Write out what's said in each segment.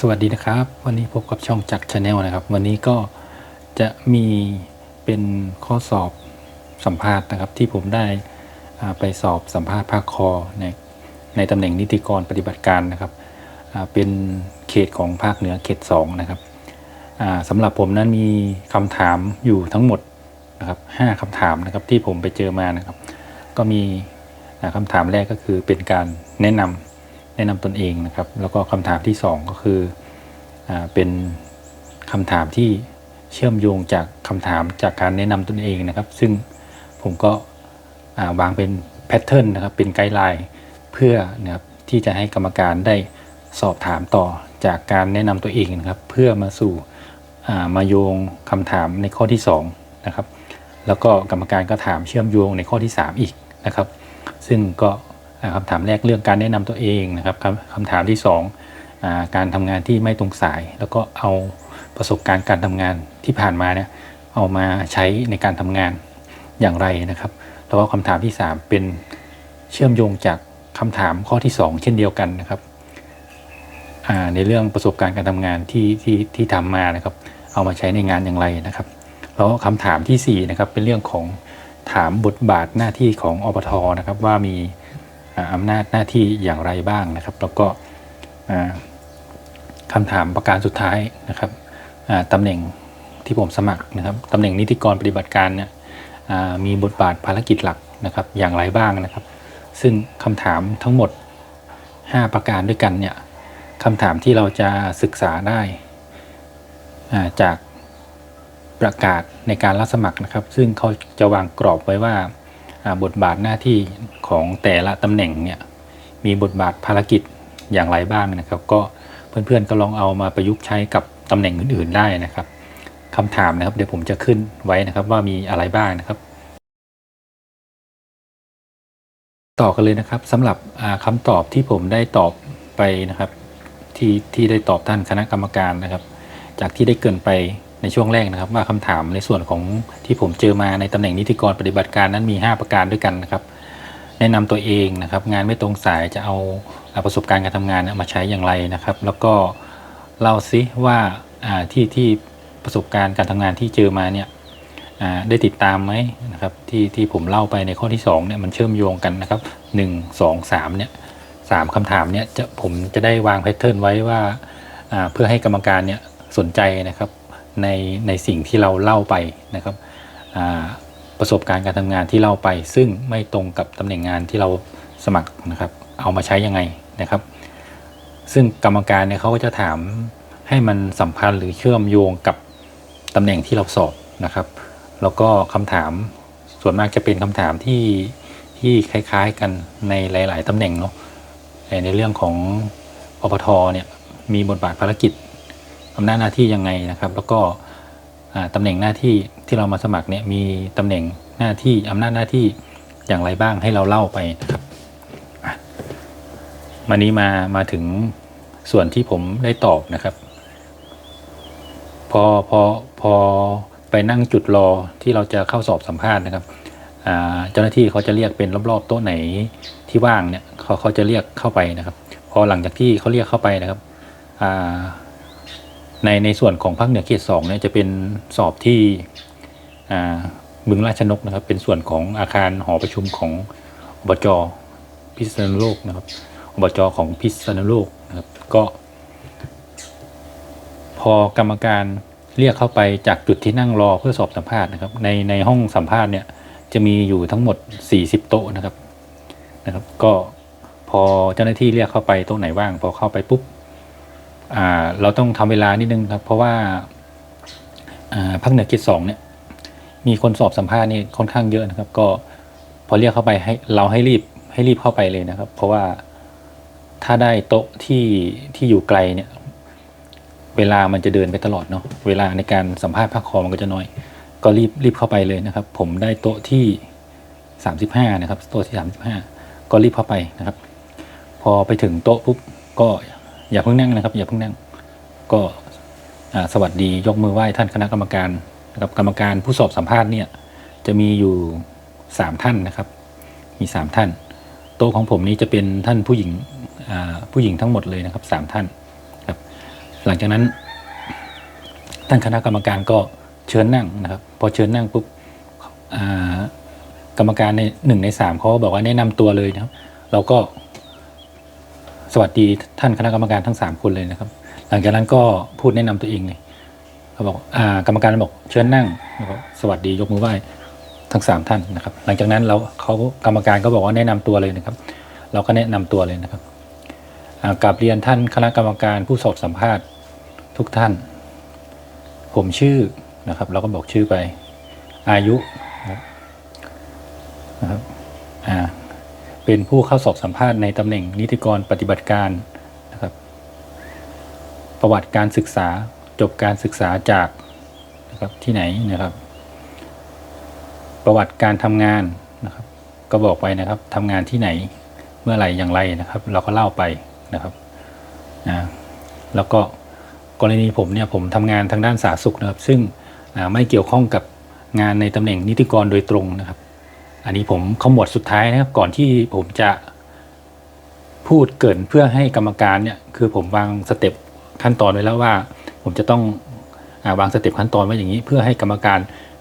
สวัสดีนะครับ วันนี้พบกับช่องจักรชาแนลนะครับ วันนี้ก็จะมีเป็นข้อสอบสัมภาษณ์นะครับ ที่ผมได้ไปสอบสัมภาษณ์ภาคคอในในตำแหน่งนิติกรปฏิบัติการนะครับเป็นเขตของภาคเหนือเขต2นะครับสำหรับผมนั้นมีคำถามอยู่ทั้งหมดนะครับห้าคำถามนะครับที่ผมไปเจอมานะครับ ก็มีคำถามแรกก็คือเป็นการแนะนำ แนะนำตนเองนะครับ แล้วก็คำถามที่สองก็คืออเป็นคำถามที่เชื่อมโยงจากคำถามจากการแนะนำตนเองนะครับ ซึ่งผมก็วางเป็นแพทเทิร์นนะครับเป็นไกด์ไลน์เพื่อนะครับที่จะให้กรรมการได้สอบถามต่อจากการแนะนำตัวเองนะครับ เพื่อมาสู่มาโยงคำถามในข้อที่สองนะครับแล้วก็กรรมการก็ถามเชื่อมโยงในข้อที่ 3 อีกนะครับ ซึ่งก็ คำถามแรกเรื่องการแนะนำตัวเองนะครับคำถามที่2อการทำงานที่ไม่ตรงสาย แล้วก็เอาประสบการณ์การทำงานที่ผ่านมาเนี่ยเอามาใช้ในการทำงานอย่างไรนะครับ แล้วก็คำถามที่ 3 เป็นเชื่อมโยงจากคำถามข้อที่ 2 เช่นเดียวกันนะครับในเรื่องประสบการณ์การทำงานที่ที่ที่ทำมานะครับ เอามาใช้ในงานอย่างไรนะครับ แล้วคำถามที่4นะครับเป็นเรื่องของถามบทบาทหน้าที่ของอปทนะครับว่ามี อำนาจหน้าที่อย่างไรบ้างนะครับ แล้วก็คำถามประการสุดท้ายนะครับตำแหน่งที่ผมสมัครนะครับตำแหน่งนิติกรปฏิบัติการเนี่ยมีบทบาทภารกิจหลักนะครับอย่างไรบ้างนะครับ ซึ่งคำถามทั้งหมด 5 ประการด้วยกันเนี่ยคำถามที่เราจะศึกษาได้าจากประกาศในการรับสมัครนะครับ ซึ่งเขาจะวางกรอบไว้ว่า บทบาทหน้าที่ของแต่ละตำแหน่งเนี่ยมีบทบาทภารกิจอย่างไรบ้างนะครับ ก็เพื่อนๆก็ลองเอามาประยุกต์ใช้กับตำแหน่งอื่นๆได้นะครับคำถามนะครับเดี๋ยวผมจะขึ้นไว้นะครับว่ามีอะไรบ้างนะครับ ต่อกันเลยนะครับสำหรับคำตอบที่ผมได้ตอบไปนะครับที่ที่ได้ตอบท่านคณะกรรมการนะครับ จากที่ได้เกินไป ในช่วงแรกนะครับ ว่าคำถามในส่วนของที่ผมเจอมาในตำแหน่งนิติกรปฏิบัติการนั้นมี 5 ประการด้วยกันนะครับ แนะนำตัวเองนะครับ งานไม่ตรงสายจะเอาประสบการณ์การทำงานมาใช้อย่างไรนะครับ แล้วก็เล่าซิว่าที่ที่ประสบการณ์การทำงานที่เจอมาเนี่ยได้ติดตามไหมนะครับที่ที่ผมเล่าไปในข้อที่2เนี่ยมันเชื่อมโยงกันนะครับ 1 2 3เนี่ยสามคำถามเนี่ยจะผมจะได้วางแพทเทิร์นไว้ว่าเพื่อให้กรรมการเนี่ยสนใจนะครับ ในในสิ่งที่เราเล่าไปนะครับประสบการณ์การทำงานที่เล่าไป ซึ่งไม่ตรงกับตำแหน่งงานที่เราสมัครนะครับ เอามาใช้ยังไงนะครับ ซึ่งกรรมการเนี่ยเขาก็จะถามให้มันสัมพันธ์หรือเชื่อมโยงกับตำแหน่งที่เราสอบนะครับ แล้วก็คำถามส่วนมากจะเป็นคำถามที่ที่คล้ายๆกันในหลาย ๆตำแหน่งเนาะแต่ในเรื่องของอปทเนี่ยมีบทบาทภารกิจ อำนาจหน้าที่ยังไงนะครับ แล้วก็ตำแหน่งหน้าที่ที่เรามาสมัครเนี่ยมีตำแหน่งหน้าที่อำนาจหน้าที่อย่างไรบ้างให้เราเล่าไปนะครับอะมานี้มามาถึงส่วนที่ผมได้ตอบนะครับ พอพอพอไปนั่งจุดรอที่เราจะเข้าสอบสัมภาษณ์นะครับเจ้าหน้าที่เขาจะเรียกเป็นรอบๆโต๊ะไหนที่ว่างเนี่ยเขาเขาจะเรียกเข้าไปนะครับ พอหลังจากที่เขาเรียกเข้าไปนะครับ ในในส่วนของภาคเหนือเขตสองเนี่ยจะเป็นสอบที่บึงราชนกนะครับ เป็นส่วนของอาคารหอประชุมของอบจพิษณุโลกนะครับอบจของพิษณุโลกนะครับก็ พอกรรมการเรียกเข้าไปจากจุดที่นั่งรอเพื่อสอบสัมภาษณ์นะครับ ในในห้องสัมภาษณ์เนี่ยจะมีอยู่ทั้งหมด 40 โต๊ะนะครับนะครับ ก็พอเจ้าหน้าที่เรียกเข้าไปโต๊ะไหนว่าง พอเข้าไปปุ๊บ เราต้องทำเวลานิดนึงครับ เพราะว่าอ่าภาคเหนือเขตสองเนี่ยมีคนสอบสัมภาษณ์นี่ค่อนข้างเยอะนะครับ ก็พอเรียกเข้าไปให้เราให้รีบให้รีบเข้าไปเลยนะครับ เพราะว่าถ้าได้โต๊ะที่ที่อยู่ไกลเนี่ย เวลามันจะเดินไปตลอดเนาะเวลาในการสัมภาษณ์ภาคคอมันก็จะน้อย ก็รีบรีบเข้าไปเลยนะครับ ผมได้โต๊ะที่ 35 นะครับโต๊ะที่ 35 ก็รีบเข้าไปนะครับ พอไปถึงโต๊ะปุ๊บก็ อย่าเพิ่งนั่งนะครับ อย่าเพิ่งนั่ง ก็สวัสดียกมือไหว้ท่านคณะกรรมการนะครับกรรมการผู้สอบสัมภาษณ์เนี่ยจะมีอยู่ 3 ท่านนะครับ มี 3 ท่าน โต๊ะของผมนี้จะเป็นท่านผู้หญิงผู้หญิงทั้งหมดเลยนะครับ 3 ท่านพหลังจากนั้น ท่านคณะกรรมการก็เชิญนั่งนะครับ พอเชิญนั่งปุ๊บกรรมการในหนึ่งในสามเขาบอกว่าแนะนำตัวเลยนะครับ เราก็ สวัสดีท่านคณะกรรมการทั้งสามคนเลยนะครับ หลังจากนั้นก็พูดแนะนำตัวเองเลยเขาบอกอ่ากรรมการบอกเชิญนั่งสวัสดียกมือไหว้ทั้งสามท่านนะครับ หลังจากนั้นเราเขากรรมการก็บอกว่าแนะนำตัวเลยนะครับ เราก็แนะนำตัวเลยนะครับอ่ากราบเรียนท่านคณะกรรมการผู้สอบสัมภาษณ์ทุกท่าน ผมชื่อนะครับ เราก็บอกชื่อไปอายุนะครับนะครับอ่า เป็นผู้เข้าสอบสัมภาษณ์ในตำแหน่งนิติกรปฏิบัติการนะครับ ประวัติการศึกษาจบการศึกษาจากนะครับที่ไหนนะครับ ประวัติการทำงานนะครับ ก็บอกไปนะครับทำงานที่ไหนเมื่อไหร่อย่างไรนะครับ เราก็เล่าไปนะครับนะแล้วก็กรณีผมเนี่ยผมทำงานทางด้านสาธารณสุขนะครับ ซึ่งไม่เกี่ยวข้องกับงานในตำแหน่งนิติกรโดยตรงนะครับ อันนี้ผมขมวดสุดท้ายนะครับ ก่อนที่ผมจะพูดเกินเพื่อให้กรรมการเนี่ยคือผมวางสเต็ปขั้นตอนไว้แล้วว่า ผมจะต้องอาวางสเต็ปขั้นตอนไว้อย่างนี้ เพื่อให้กรรมการ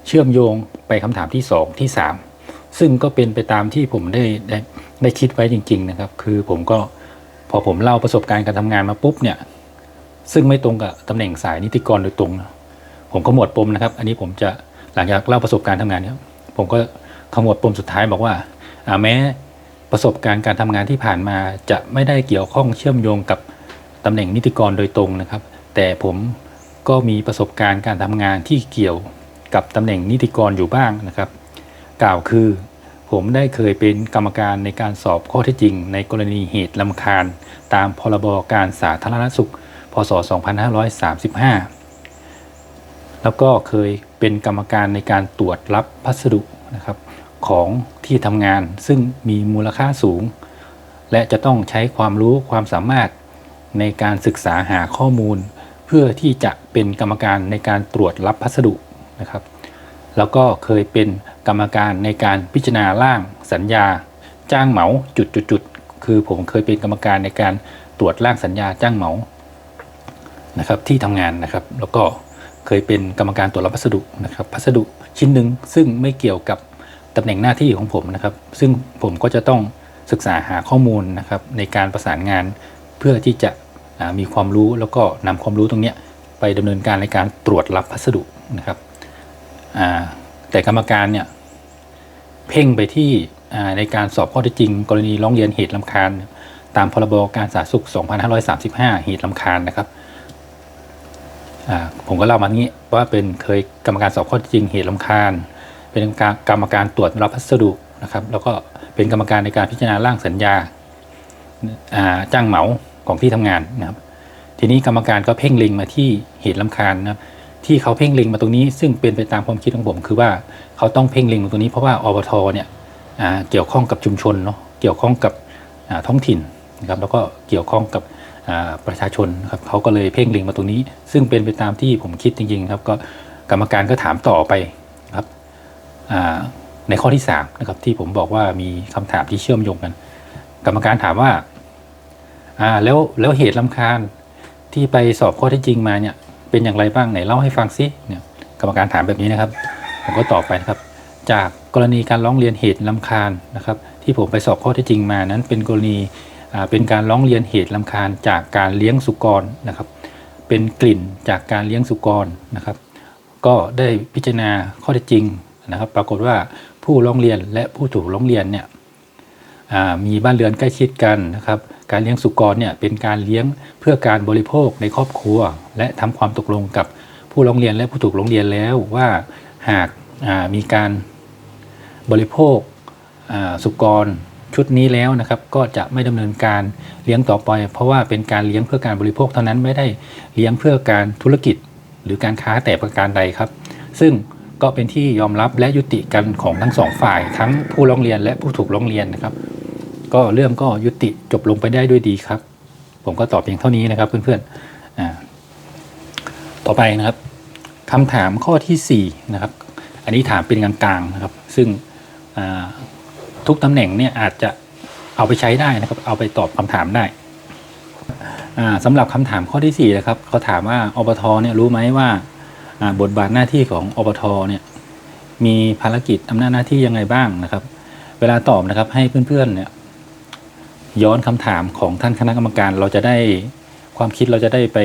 เชื่อมโยงไปคำถามที่ 2 ที่ 3 ซึ่งก็เป็นไปตามที่ผมได้ได้ได้คิดไว้จริง ๆ นะครับ คือผมก็พอผมเล่าประสบการณ์การทำงานมาปุ๊บเนี่ยซึ่งไม่ตรงกับตำแหน่งสายนิติกรโดยตรงนะผมขมดปมนะครับ อันนี้ผมจะหลังจากเล่าประสบการณ์ทำงานเนี่ยผมก็ ขมวดปมสุดท้ายบอกว่าแม้ประสบการณ์การทำงานที่ผ่านมาจะไม่ได้เกี่ยวข้องเชื่อมโยงกับตำแหน่งนิติกรโดยตรงนะครับ แต่ผมก็มีประสบการณ์การทำงานที่เกี่ยวกับตำแหน่งนิติกรอยู่บ้างนะครับ กล่าวคือผมได้เคยเป็นกรรมการในการสอบข้อเท็จจริง ในกรณีเหตุลำคาญ ตามพรบการสาธารณสุข พศ 2535 แล้วก็เคยเป็นกรรมการในการตรวจรับพัสดุนะครับ ของที่ทำงาน ซึ่งมีมูลค่าสูง และจะต้องใช้ความรู้ความสามารถในการศึกษาหาข้อมูล เพื่อที่จะเป็นกรรมการในการตรวจรับพัสดุนะครับ แล้วก็เคยเป็นกรรมการในการพิจารณาร่างสัญญา จ้างเหมาจุดจุดจุดๆคือผมเคยเป็นกรรมการในการตรวจร่างสัญญาจ้างเหมานะครับที่ทำงานนะครับ แล้วก็เคยเป็นกรรมการตรวจรับพัสดุนะครับ พัสดุชิ้นหนึ่งซึ่งไม่เกี่ยวกับ ตำแหน่งหน้าที่ของผมนะครับ ซึ่งผมก็จะต้องศึกษาหาข้อมูลนะครับในการประสานงาน เพื่อที่จะมีความรู้แล้วก็นำความรู้ตรงนี้ไปดำเนินการในการตรวจรับพัสดุนะครับแต่กรรมการเนี่ยเพ่งไปที่ในการสอบข้อเท็จจริง กรณีร้องเรียนเหตุลำคาญ ตามพรบการสาธารณสุข 2535 เหตุลำคาญนะครับผมก็เล่ามางี้ว่าเป็นเคยกรรมการสอบข้อเท็จจริงเหตุลำคาญ เป็นกรกรมการตรวจรับพัสดุนะครับ แล้วก็เป็นกรรมการในการพิจารณาร่างสัญญาาจ้างเหมาของที่ทำงานนะครับ ทีนี้กรรมการก็เพ่งเล็งมาที่เหตุลำคาญนะครับ ที่เขาเพ่งเล็งมาตรงนี้ ซึ่งเป็นไปตามความคิดของผม คือว่าเขาต้องเพ่งเล็งมาตรงนี้เพราะว่าอบทเนี่ยเกี่ยวข้องกับชุมชนเนาะเกี่ยวข้องกับท้องถิ่นนะครับแล้วก็เกี่ยวข้องกับประชาชนนะครับเขาก็เลยเพ่งเล็งมาตรงนี้ ซึ่งเป็นไปตามที่ผมคิดจริงๆครับก็กรรมการก็ถามต่อไป ในข้อที่3นะครับที่ผมบอกว่ามีคำถามที่เชื่อมโยงกัน กรรมการถามว่าอ่าแล้วแล้วเหตุลำคาญที่ไปสอบข้อท็จจริงมาเนี่ยเป็นอย่างไรบ้างไหนเล่าให้ฟังซิเนี่ยกรรมการถามแบบนี้นะครับ ผมก็ตอบไปนะครับ จากกรณีการร้องเรียนเหตุลำคาญนะครับ ที่ผมไปสอบข้อท็จจริงมานั้นเป็นกรณีเป็นการร้องเรียนเหตุลำคาญจากการเลี้ยงสุกรนะครับ เป็นกลิ่นจากการเลี้ยงสุกรนะครับ ก็ได้พิจารณาข้อเท็จจริง นะครับ ปรากฏว่าผู้ร้องเรียนและผู้ถูกร้องเรียนเนี่ยมีบ้านเรือนใกล้ชิดกันนะครับ การเลี้ยงสุกรเนี่ยเป็นการเลี้ยงเพื่อการบริโภคในครอบครัว และทำความตกลงกับผู้ร้องเรียนและผู้ถูกร้องเรียนแล้วว่าหากามีการบริโภคสุกรชุดนี้แล้วนะครับ ก็จะไม่ดำเนินการเลี้ยงต่อไป เพราะว่าเป็นการเลี้ยงเพื่อการบริโภคเท่านั้นไม่ได้เลี้ยงเพื่อการธุรกิจหรือการค้าแต่ประการใดครับ ซึ่ง ก็เป็นที่ยอมรับและยุติกันของทั้งสองฝ่าย ทั้งผู้ร้องเรียนและผู้ถูกร้องเรียนนะครับ ก็เรื่องก็ยุติจบลงไปได้ด้วยดีครับ ผมก็ตอบเพียงเท่านี้นะครับ เพื่อนๆต่อไปนะครับคำถามข้อที่สี่นะครับอันนี้ถามเป็นกลางๆนะครับ ซึ่งทุกตำแหน่งเนี่ยอาจจะเอาไปใช้ได้นะครับ เอาไปตอบคำถามได้อ่าสำหรับคำถามข้อที่สี่นะครับเขาถามว่าอบทเนี่ยรู้ไหมว่า บทบาทหน้าที่ของอบทเนี่ยมีภารกิจอำนาจหน้าที่ยังไงบ้างนะครับ เวลาตอบนะครับให้เพื่อนๆเนี่ยย้อนคำถามของท่านคณะกรรมการเราจะได้ความคิดเราจะได้ไป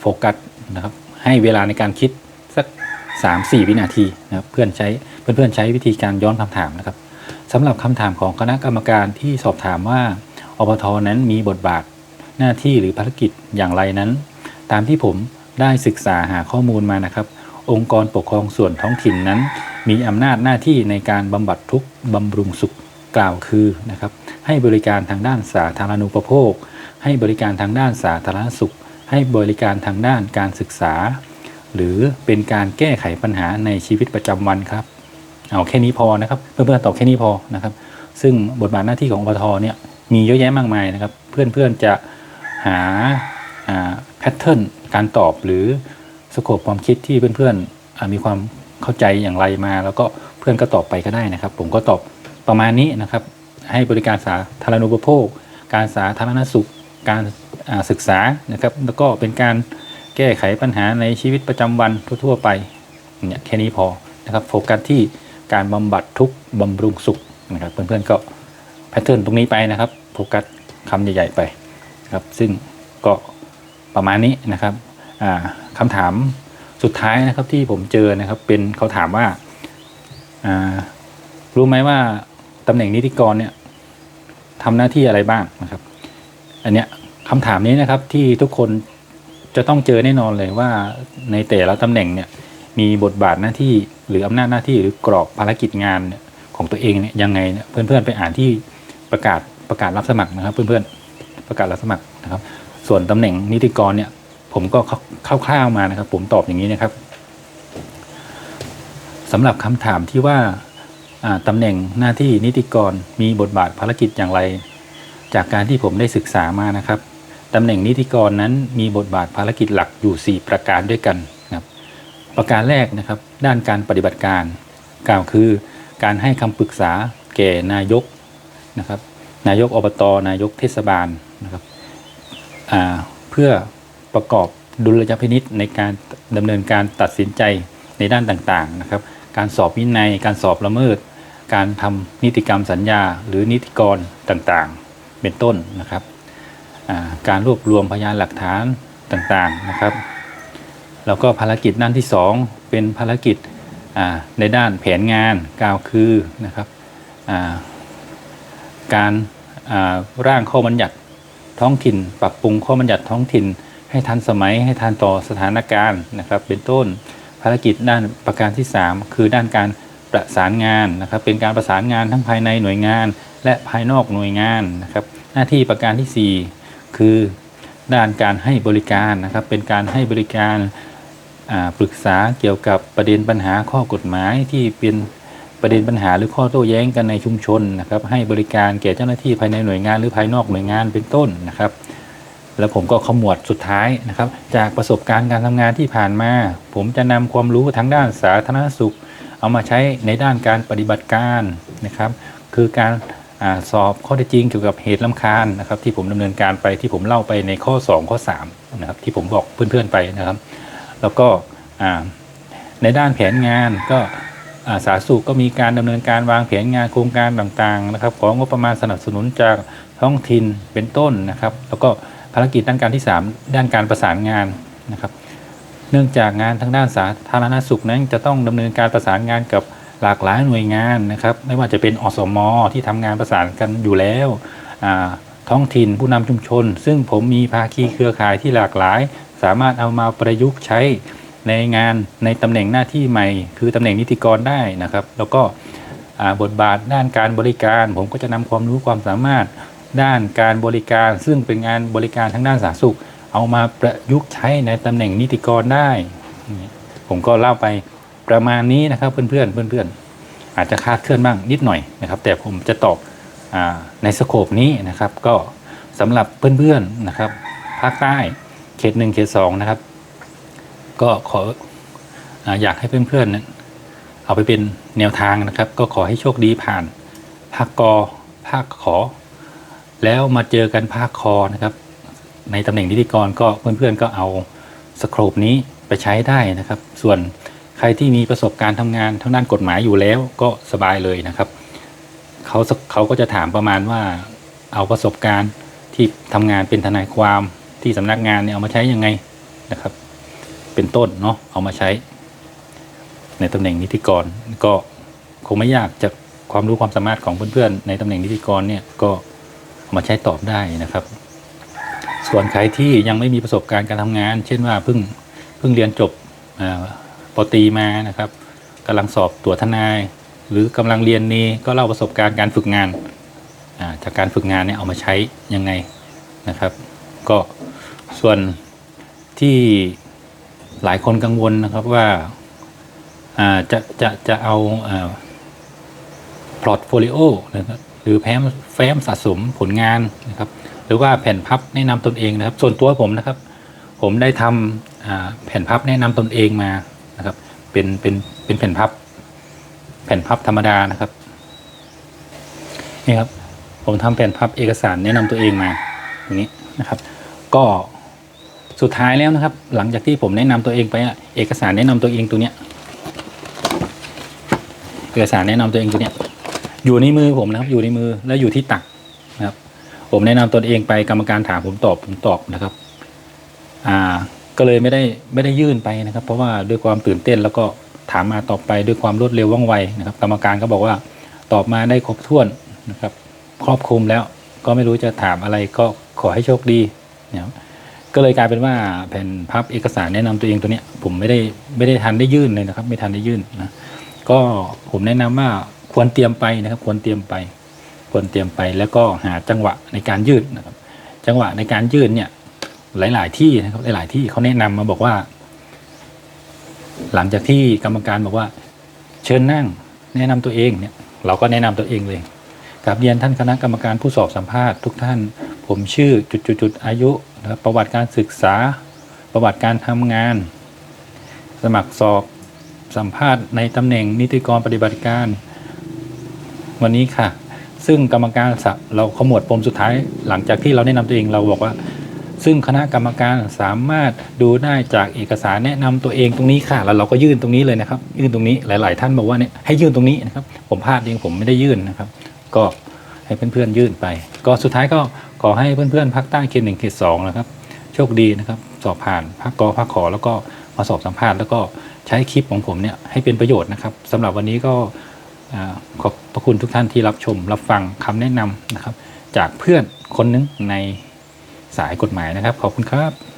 โฟกัสนะครับให้เวลาในการคิดสัก 3-4 วินาทีนะครับเพื่อนใช้เพื่อนๆใช้วิธีการย้อนคำถามนะครับสำหรับคำถามของคณะกรรมการที่สอบถามว่าอบทนั้นมีบทบาทหน้าที่หรือภารกิจอย่างไรนั้น ตามที่ผม ได้ศึกษาหาข้อมูลมานะครับ องค์กรปกครองส่วนท้องถิ่นนั้น มีอำนาจหน้าที่ในการบำบัดทุกบำรุงสุขกล่าวคือนะครับให้บริการทางด้านสาธารณูปโภค ให้บริการทางด้านสาธารณสุข ให้บริการทางด้านการศึกษา หรือเป็นการแก้ไขปัญหาในชีวิตประจำวันครับเอาแค่นี้พอนะครับ เพื่อนๆตอบแค่นี้พอนะครับ ซึ่งบทบาทหน้าที่ของอบทเนี่ยมีเยอะแยะมากมายนะครับ เพื่อนๆจะหาแพทเทิร์น การตอบหรือสโคปความคิดที่เพื่อนๆมีความเข้าใจอย่างไรมา แล้วก็เพื่อนก็ตอบไปก็ได้นะครับ ผมก็ตอบประมาณนี้นะครับ ให้บริการสาธารณูปโภค การสาธารณสุข การศึกษานะครับ แล้วก็เป็นการแก้ไขปัญหาในชีวิตประจำวันทั่วๆไปเนี่ยแค่นี้พอนะครับโฟกัสที่การบำบัดทุกข์บำรุงสุขนะครับเพื่อนๆก็แพทเทิร์นตรงนี้ไปนะครับโฟกัสคำใหญ่ ๆ ไปนะครับซึ่งก็ ประมาณนี้นะครับอ่าคำถามสุดท้ายนะครับที่ผมเจอนะครับเป็นเขาถามว่ารู้ไหมว่าตำแหน่งนิติกรเนี่ยทำหน้าที่อะไรบ้างนะครับ อันเนี้ยคำถามนี้นะครับที่ทุกคนจะต้องเจอแน่นอนเลยว่าในแต่ละตำแหน่งเนี่ยมีบทบาทหน้าที่หรืออำนาจหน้าที่หรือกรอบภารกิจงานนของตัวเองเนี่ยยังไงเนี่ยเพื่อนๆไปอ่านที่ประกาศประกาศรับสมัครนะครับ เพื่อนๆประกาศรับสมัครนะครับ ส่วนตำแหน่งนิติกรเนี่ย ผมก็คร่าวๆมานะครับ ผมตอบอย่างนี้นะครับสำหรับคำถามที่ว่าอ่าตำแหน่งหน้าที่นิติกรมีบทบาทภารกิจอย่างไร จากการที่ผมได้ศึกษามานะครับตำแหน่งนิติกรนั้นมีบทบาทภารกิจหลักอยู่ 4 ประการด้วยกันนะครับ ประการแรกนะครับ ด้านการปฏิบัติการ กล่าวคือการให้คำปรึกษาแก่นายกนะครับ นายกอบตนายกเทศบาลนะครับ เพื่อประกอบดุลยพินิษในการดำเนินการตัดสินใจในด้านต่างๆนะครับ การสอบวินัย การสอบละเมิด การทำนิติกรรมสัญญา หรือนิติกรต่างๆ เป็นต้นนะครับการรวบรวมพยานหลักฐานต่างๆนะครับแล้วก็ภารกิจด้านที่ 2 เป็นภารกิจในด้านแผนงานกล่าวคือนะครับการร่างข้อบัญญัติ ท้องถิ่น ปรับปรุงข้อบัญญัติท้องถิ่น ให้ทันสมัยให้ทันต่อสถานการณ์นะครับ เป็นต้นภารกิจด้านประการที่ 3 คือด้านการประสานงานนะครับ เป็นการประสานงานทั้งภายในหน่วยงาน และภายนอกหน่วยงานนะครับหน้าที่ประการทีสี่4 คือด้านการให้บริการนะครับ เป็นการให้บริการปรึกษาเกี่ยวกับประเด็นปัญหาข้อกฎหมายที่เป็น ประเด็นปัญหาหรือข้อโต้แย้งกันในชุมชนนะครับให้บริการแก่เจ้าหน้าที่ภายในหน่วยงานหรือภายนอกหน่วยงานเป็นต้นนะครับ แล้วผมก็ขมวดสุดท้ายนะครับ จากประสบการณ์การทำงานที่ผ่านมา ผมจะนำความรู้ทั้งด้านสาธารณสุข เอามาใช้ในด้านการปฏิบัติการนะครับ คือการอสอบข้อเท็จจริงเกี่ยวกับเหตุลำคาญนะครับ ที่ผมดำเนินการไปที่ผมเล่าไปในข้อ 2 ข้อ3นะครับที่ผมบอกเพื่อนๆไปนะครับ แล้วก็ในด้านแผนงานก็ สาธารณสุขก็มีการดำเนินการวางแผนงานโครงการต่างๆนะครับของงบประมาณสนับสนุนจากท้องถิ่นเป็นต้นนะครับ แล้วก็ภารกิจด้านการที่ 3 ด้านการประสานงานนะครับ เนื่องจากงานทางด้านสาธารณสุขนั้นจะต้องดำเนินการประสานงานกับหลากหลายหน่วยงานนะครับ ไม่ว่าจะเป็นอสมอที่ทำงานประสานกันอยู่แล้วท้องถิ่นผู้นำชุมชน ซึ่งผมมีภาคีเครือข่ายที่หลากหลาย สามารถเอามาประยุกต์ใช้ ในงานในตำแหน่งหน้าที่ใหม่ คือตำแหน่งนิติกรได้นะครับ แล้วก็บทบาทด้านการบริการ ผมก็จะนำความรู้ความสามารถด้านการบริการ ซึ่งเป็นงานบริการทางด้านสาธารณสุข เอามาประยุกต์ใช้ในตำแหน่งนิติกรได้ ผมก็เล่าไปประมาณนี้นะครับเพื่อนๆเพื่อนๆอาจจะคาดเคลื่อนบ้างนิดหน่อยนะครับ แต่ผมจะตอบอในสโคปนี้นะครับ ก็สำหรับเพื่อนๆนะครับภาคใต้เขตหนึ่งเขตสองนะครับ ก็ขออยากให้เพื่อนๆเอาไปเป็นแนวทางนะครับ ก็ขอให้โชคดีผ่านภาคกอภาคขอ แล้วมาเจอกันภาคคอนะครับ ในตำแหน่งนิติกรก็เพื่อนๆก็เอาสโคปนี้ไปใช้ได้นะครับ ส่วนใครที่มีประสบการณ์ทำงานทางด้านกฎหมายอยู่แล้วก็สบายเลยนะครับเขาเขาก็จะถามประมาณว่าเอาประสบการณ์ที่ทำงานเป็นทนายความที่สำนักงานเนี่ยเอามาใช้ยังไงนะครับ เป็นต้นเนาะเอามาใช้ ในตำแหน่งนิติกรก็คงไม่ยากจากความรู้ความสามารถของเพื่อนๆ ในตำแหน่งนิติกรเนี่ยก็เอามาใช้ตอบได้นะครับ ส่วนใครที่ยังไม่มีประสบการณ์การทำงาน เช่นว่าเพิ่งเพิ่งเรียนจบอ่าปตีมานะครับกำลังสอบตัวทนาย หรือกำลังเรียนนี้ก็เล่าประสบการณ์การฝึกงานจากการฝึกงานเนี่ยเอามาใช้ยังไงนะครับ ก็ส่วนที่ หลายคนกังวลนะครับว่าจะจะจะเอาพอร์ตโฟลิโอนะครับหรือแฟ้มแฟ้มสะสมผลงานนะครับ หรือว่าแผ่นพับแนะนำตนเองนะครับ ส่วนตัวผมนะครับ ผมได้ทำอ่าแผ่นพับแนะนำตนเองมานะครับ เป็นเป็นเป็นแผ่นพับ แผ่นพับธรรมดานะครับนี่ครับผมทำแผ่นพับเอกสารแนะนำตัวเองมาอย่างนี้นะครับ ก็ สุดท้ายแล้วนะครับ หลังจากที่ผมแนะนำตัวเองไปอะเอกสารแนะนำตัวเองตัวเนี้ยเอกสารแนะนำตัวเองตัวเนี้ยอยู่ในมือผมนะครับ อยู่ในมือแล้วอยู่ที่ตักนะครับ ผมแนะนำตนเองไปกรรมการถามผมตอบผมตอบนะครับ อ่า ก็เลยไม่ได้ไม่ได้ยื่นไปนะครับ เพราะว่าด้วยความตื่นเต้นแล้วก็ถามมาตอบไปด้วยความรวดเร็วว่องไวนะครับ กรรมการก็บอกว่าตอบมาได้ครบถ้วนนะครับ ครอบคลุมแล้วก็ไม่รู้จะถามอะไรก็ขอให้โชคดีนะครับ ก็เลยกลายเป็นว่าแผ่นพับเอกสารแนะนำตัวเองตัวเนี้ยผมไม่ได้ไม่ได้ทันได้ยื่นเลยนะครับ ไม่ทันได้ยื่นนะก็ผมแนะนำว่าควรเตรียมไปนะครับ ควรเตรียมไป ควรเตรียมไปแล้วก็หาจังหวะในการยื่นนะครับ จังหวะในการยื่นเนี่ยหลาย ๆ ที่นะครับหลาย ๆ ที่เขาแนะนำมาบอกว่า หลังจากที่กรรมการบอกว่า เชิญนั่งแนะนำตัวเองเนี่ย เราก็แนะนำตัวเองเลยกับเรียนท่านคณะกรรมการผู้สอบสัมภาษณ์ทุกท่าน ผมชื่อจุดจุดจุดอายุ นะครับประวัติการศึกษา ประวัติการทำงาน สมัครสอบสัมภาษณ์ในตำแหน่งนิติกรปฏิบัติการ วันนี้ค่ะ ซึ่งกรรมการเราขมวดปมสุดท้าย หลังจากที่เราแนะนำตัวเองเราบอกว่า ซึ่งคณะกรรมการสามารถดูได้จากเอกสารแนะนำตัวเองตรงนี้ค่ะ แล้วเราก็ยื่นตรงนี้เลยนะครับ ยื่นตรงนี้หลาย ๆ ท่านบอกว่าเนี่ยให้ยื่นตรงนี้นะครับ ผมพลาดเองผมไม่ได้ยื่นนะครับ ก็ให้เพื่อนๆยื่นไป ก็สุดท้ายก็ ขอให้เพื่อนๆภาคใต้เขตหนึ่งเขตสองนะครับ โชคดีนะครับ สอบผ่านภาคกอภาคขอแล้วก็มาสอบสัมภาษณ์แล้วก็ใช้คลิปของผมเนี่ยให้เป็นประโยชน์นะครับสำหรับวันนี้ก็อ่าขอบพระคุณทุกท่านที่รับชม รับฟังคำแนะนำนะครับ จากเพื่อนคนหนึงในสายกฎหมายนะครับ ขอบคุณครับ